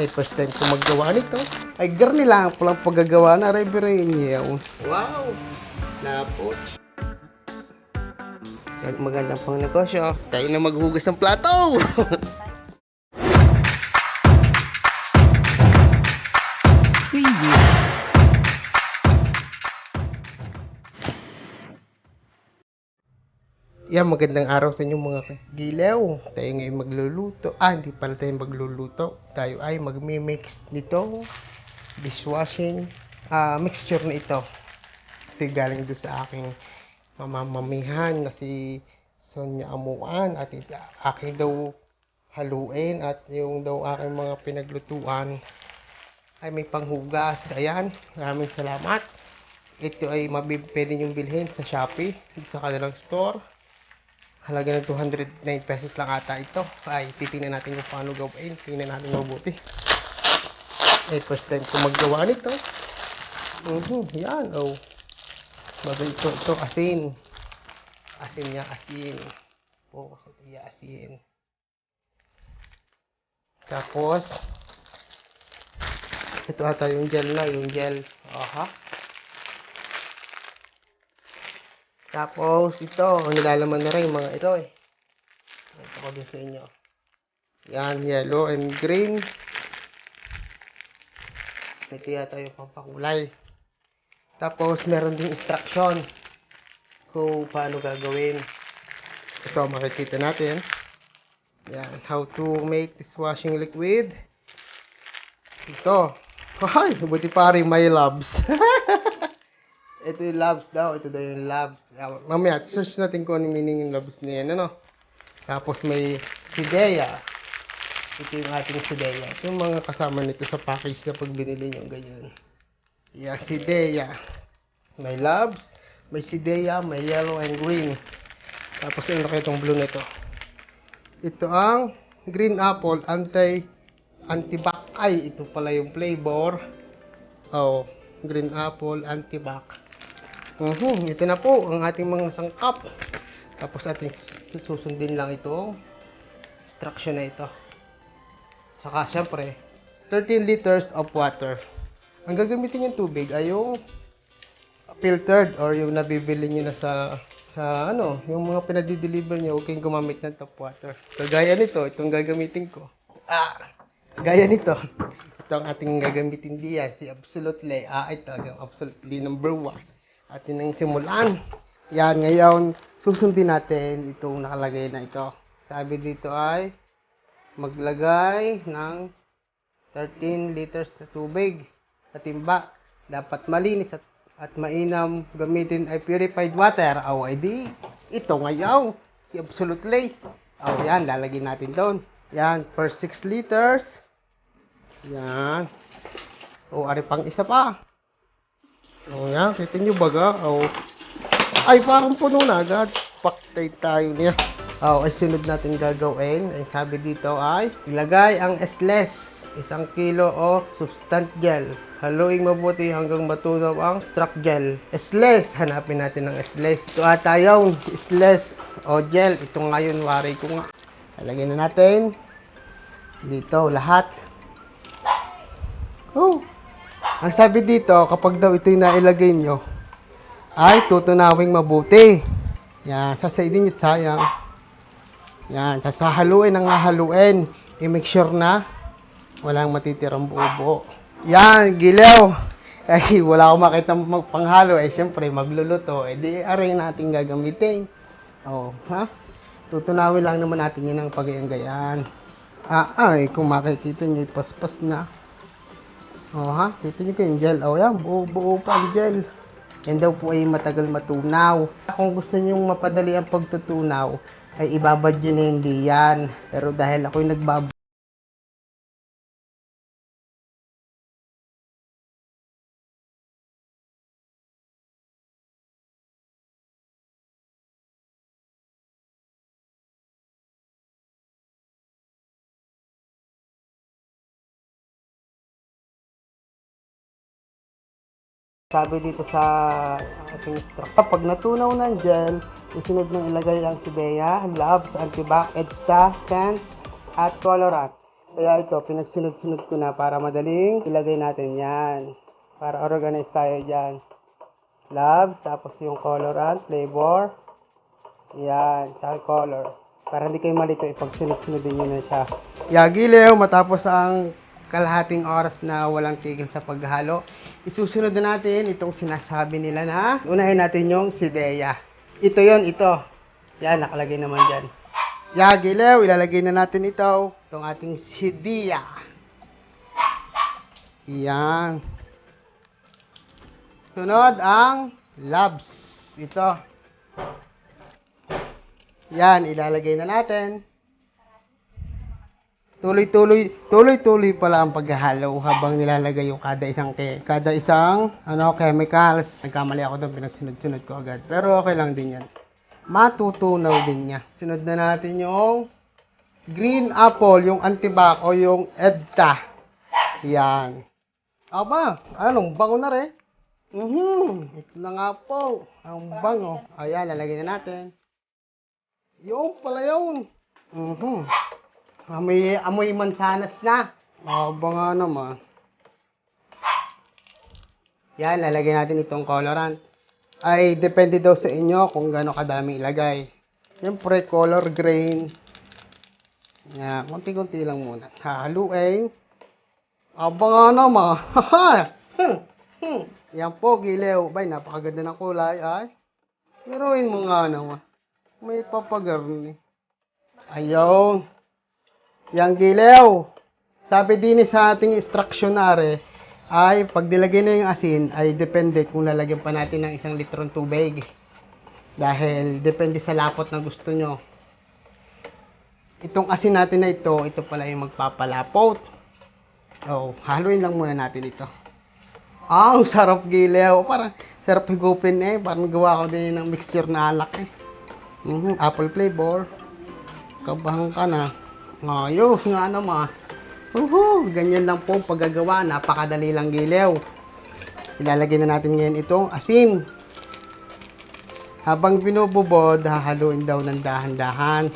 Ay, first time ko maggawa nito. Ay, garni lang palang paggagawa na Reverend Wow! Lapot. Mag- Magandang pang negosyo. Tayo na maghugas ng plato! Yan, magandang araw sa inyo mga gilaw. Tayo ngayon magluluto. Ah, hindi pala tayo magluluto. Tayo ay magmi-mix nito dishwashing ah mixture na ito. Ito galing doon sa aking mamamamihan na si Sonia Amuan at aking daw haluin at yung daw aking mga pinaglutuan ay may panghugas. Ayan, maraming salamat. Ito ay mabib pwede niyong bilhin sa Shopee, sa kanilang store. Halaga ng 209 pesos lang ata ito. Ay, titingnan natin kung paano gawin. Tingnan natin mabuti. Eh, first time ko maggawa nito. Mhm, yan, oh. Bago ito, ito, asin. Asin niya, asin. Oh, iya, asin. Tapos, ito ata yung gel na, yung gel. Aha. Tapos, ito, nilalaman na rin yung mga ito eh. Ito ko din sa inyo. Yan, yellow and green. Ito yata yung pampakulay. Tapos, meron din instruction kung paano gagawin. Ito, makikita natin. Yan, how to make dishwashing liquid. Ito. Ay, buti pa rin may labs. Ito yung labs daw. Ito daw yung. Ah, Mamaya, search natin kung ano yung meaning yung labs niya. Ano? Tapos may sidea. Ito yung ating sidea. Ito yung mga kasama nito sa package na pag binili nyo. Ganyan. Yeah, sidea. May labs. May sidea. May yellow and green. Tapos yung laki itong blue nito. Ito ang green apple anti antibac. Ay, ito pala yung flavor. Oh, green apple antibac. Mhm, ito na po ang ating mga sangkap. Tapos ating susundin lang ito. Instruction na ito. Saka syempre, 13 liters of water. Ang gagamitin yung tubig ay yung filtered or yung nabibili nyo na sa sa ano, yung mga pinadi-deliver nyo, huwag kayong gumamit ng tap water. Kagaya nito, itong gagamitin ko. Ah, gaya nito. Ito ang ating gagamitin diyan, si Absolutely. Ah, ito, yung Absolutely number one atin nang simulan. Yan, ngayon, susundin natin itong nakalagay na ito. Sabi dito ay, maglagay ng 13 liters na tubig sa timba. Dapat malinis at, at mainam gamitin ay purified water. O, ay di, ito ngayon, si Absolutely. O, yan, lalagyan natin doon. Yan, per 6 liters. Yan. O, ari pang isa pa. O yan, kita nyo baga. O, ay parang puno na agad. Paktay tayo niya. O, ay sunod natin gagawin. Ang sabi dito ay, ilagay ang SLES, isang kilo o substant gel. Haluing mabuti hanggang matunaw ang struck gel. SLES, hanapin natin ng SLES. Ito ata yung SLES o gel. Ito ngayon, wari ko nga. Halagyan na natin. Dito, lahat. Oh, ang sabi dito, kapag daw ito'y nailagay nyo, ay tutunawing mabuti. Yan, sasaidin nyo sayang. Yan, sasahaluin ang hahaluin. I-make sure na walang matitirang buo-buo. Yan, gilaw. Ay, wala akong makita magpanghalo. Eh, syempre, magluluto. Eh, di, aray natin gagamitin. Oh, ha? Tutunawin lang naman natin yun ang pagayang-gayaan. Ah, ay, kung makikita nyo, paspas na. Oh ha, yung gel. Oh yan, buo, buo pa ang gel. Yan daw po ay matagal matunaw. Kung gusto nyo mapadali ang pagtutunaw, ay ibabad nyo na hindi yan. Pero dahil ako'y nagbab Sabi dito sa ating instruct, kapag natunaw ng gel, isunod ng ilagay ang sidea, labs, antibac, edta, scent, at colorant. Kaya ito, pinagsunod-sunod ko na para madaling ilagay natin yan. Para organize tayo dyan. Labs, tapos yung colorant, flavor. Yan, tsaka color. Para hindi kayo malito, ipagsunod-sunodin nyo na siya. Yagilew, matapos ang kalahating oras na walang tigil sa paghalo, isusunod na natin itong sinasabi nila na unahin natin yung sideya. Ito yon ito. Yan, nakalagay naman dyan. Yagilew, ilalagay na natin ito. Itong ating sideya. Yan. Sunod ang labs. Ito. Yan, ilalagay na natin. Tuloy-tuloy, tuloy-tuloy pala ang paghahalo habang nilalagay yung kada isang ke, kada isang ano chemicals. Nagkamali ako doon, pinagsunod-sunod ko agad. Pero okay lang din yan. Matutunaw din niya. Sunod na natin yung green apple, yung antibac o yung edta. Yan. Aba, anong bango na rin? Mhm, ito na nga po. Ang bango. Ayan, lalagay na natin. Yung pala yun. Mhm. Amoy, amoy mansanas na. Aba nga naman. Yan, lalagay natin itong colorant. Ay, depende daw sa inyo kung gaano kadami ilagay. Siyempre, color grain. Yan, konti-konti lang muna. Hahaluin. Aba nga naman. Hmm. Yan po, gilew. Bay, napakaganda ng kulay. Ay, Meron mo nga naman. May papagarni. Ayaw. Yang gilew. Sabi din sa ating instructionary ay pag nilagay na yung asin ay depende kung lalagyan pa natin ng isang litron tubig. Dahil depende sa lapot na gusto nyo. Itong asin natin na ito, ito pala yung magpapalapot. Oh, haluin lang muna natin ito. Ah, ang sarap gilew. Parang sarap higupin eh. Parang gawa ko din ng mixture na alak eh. Mhm, apple flavor. Kabahan ka na. Ayos nga naman. Uhu, ganyan lang po paggagawa. Napakadali lang gilew. Ilalagay na natin ngayon itong asin. Habang binububod, hahaluin daw ng dahan-dahan.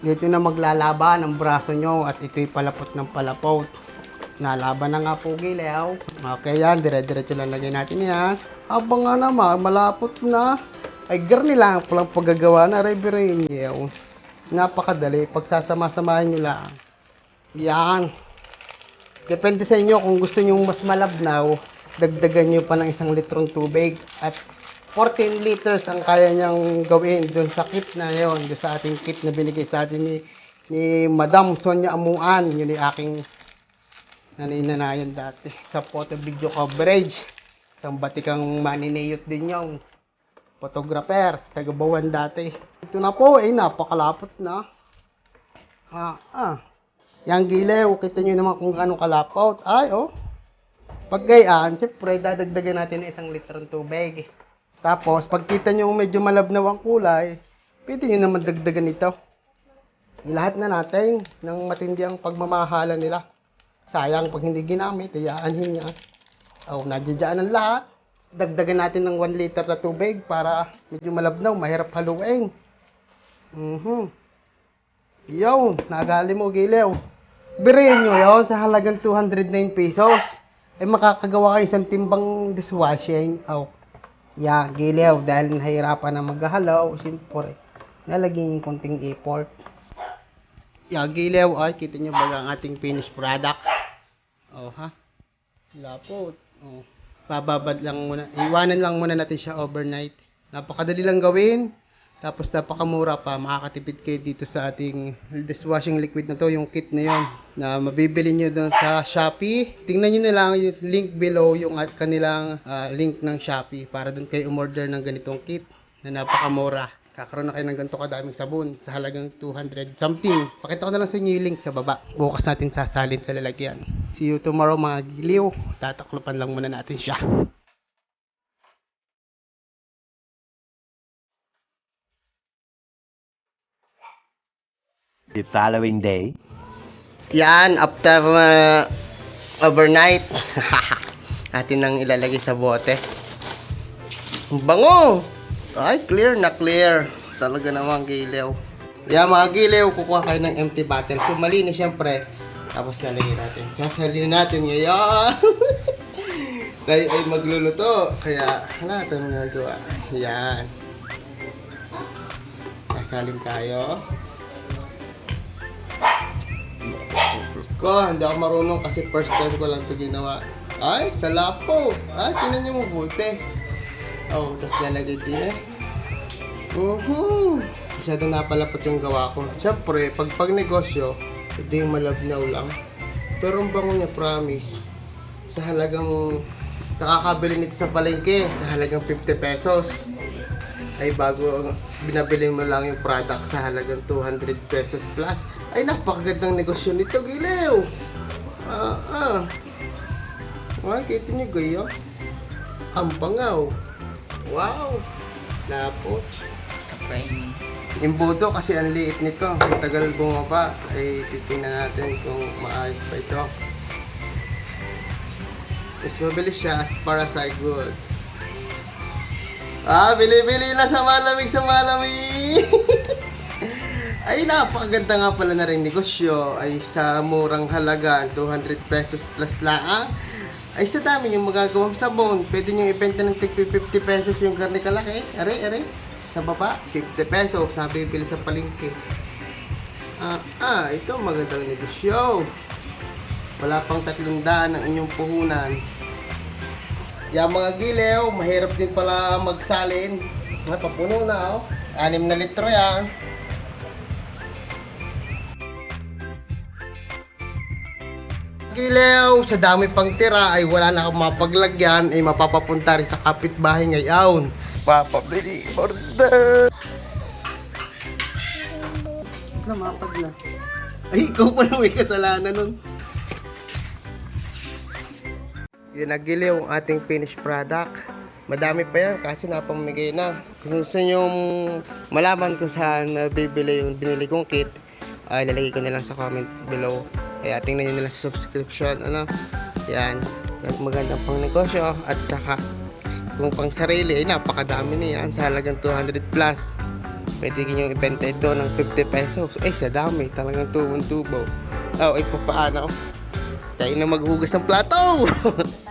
Dito na maglalaban ang braso nyo at ito'y palapot ng palapot. Nalaban na nga po gilew. Okay yan, dire-diretso lang lagay natin yan. Habang nga naman, malapot na. Ay, garni lang palang paggagawa na reverend yaw. Napakadali. Pagsasama-samahin nyo lang. Yan. Depende sa inyo kung gusto nyo mas malabnaw, dagdagan nyo pa ng isang litrong tubig. At 14 liters ang kaya niyang gawin doon sa kit na yon, doon sa ating kit na binigay sa atin ni, ni Madam Sonia Amuan. Yun yung aking naninanayan dati sa photo video coverage. Isang batikang maniniyot din yung photographer, tagabawan dati. Ito na po, eh, napakalapot na. Ah, ah. Yang gilew, kita nyo naman kung gaano kalapot. Ay, oh. Pag gayaan, siyempre, dadagdagan natin ng isang litrong tubig. Tapos, pag kita nyo medyo malabnaw ang kulay, pwede nyo naman dagdagan ito. Lahat na natin ng matindi ang pagmamahala nila. Sayang pag hindi ginamit, iyaanhin niya. Oh, nadyadyaan ang lahat. Dagdagan natin ng 1 liter na tubig para medyo malabnaw, mahirap haluin. Mhm. Yo, nagali mo gilew. Birayin nyo yun sa halagang 209 pesos. Eh makakagawa kayo isang timbang dishwashing. Oh. Yeah, gilew. Dahil nahirapan na maghahalaw, siyempre, nalagyan yung konting effort. Yeah, gilew. Ay, kita nyo ba ang ating finished product? Oh, ha? Lapot. Oh. Bababad lang muna. Iwanan lang muna natin siya overnight. Napakadali lang gawin. Tapos napakamura pa. Makakatipid kayo dito sa ating dishwashing liquid na to. Yung kit na yon na mabibili nyo doon sa Shopee. Tingnan nyo na lang yung link below yung at kanilang ah, link ng Shopee para doon kayo umorder ng ganitong kit na napakamura. Kakaroon na kayo ng ganito kadaming sabon sa halagang 200 something. Pakita ko na lang sa inyo yung link sa baba. Bukas natin sasalin sa lalagyan. See you tomorrow mga giliw. Tataklopan lang muna natin siya. The following day, Yan, after uh, overnight, atin nang ilalagay sa bote. Ang bango! Ay, clear na clear. Talaga namang gilaw. Yan mga giliw, kukuha kayo ng empty bottle. So malinis syempre. Tapos nalagay natin. Sasalin natin ngayon. Tayo ay magluluto. Kaya wala tayong magagawa. Yan. Sasalin tayo. Ko, hindi ako marunong kasi first time ko lang ito ginawa. Ay, sa lapo. Ay, tinan niyo mabuti. Oh, tapos lalagay din eh. Mhm. Masyadong napalapot yung gawa ko. Siyempre, pag pag negosyo, ito yung malabnaw lang. Pero ang bango niya, promise. Sa halagang nakakabili nito sa palengke, sa halagang 50 pesos. Ay bago binabili mo lang yung product sa halagang 200 pesos plus. Ay napakagandang negosyo nito, Gilew. Ah, ah. Ay, kita niyo gaya. Ang bangaw. Wow. Lapot. Training. Yung buto kasi ang liit nito. Ang tagal bumaba. Ay titingnan natin kung maayos pa ito. Mas mabilis siya as far as I good. Ah, bili-bili na sa malamig sa malamig. ay, napakaganda nga pala na rin negosyo. Ay, sa murang halaga, 200 pesos plus lang. Ay, sa dami yung magagawang sabon. Pwede nyo ibenta ng tig 50 pesos yung garni kalaki. Are, are. Sa baba, 50 pesos. Sabi bili sa palengke. Ah, ah, ito magandang negosyo. Wala pang tatlong daan ang inyong puhunan. Yung mga gilew, mahirap din pala magsalin. Nga, papuno na, oh. Anim na litro yan. Gilew, sa dami pang tira ay wala na akong mapaglagyan ay mapapapunta rin sa kapitbahay ngayon. Papabili order. Namapag na. Ay, ikaw pa may kasalanan nun. Yun nagiliw ang ating finished product. Madami pa yan kasi napamigay na. Kung gusto nyo malaman kung saan bibili yung binili kong kit, ay lalagay ko na lang sa comment below. Kaya tingnan nyo na lang sa subscription. Ano? Yan. Magandang pang negosyo. At saka kung pang sarili ay napakadami na yan sa halagang 200 plus. Pwede nyo ibenta ito ng 50 pesos. Eh, sa dami. Talagang tubong tubo. Oh, ay papaano? Tayo na maghugas ng plato!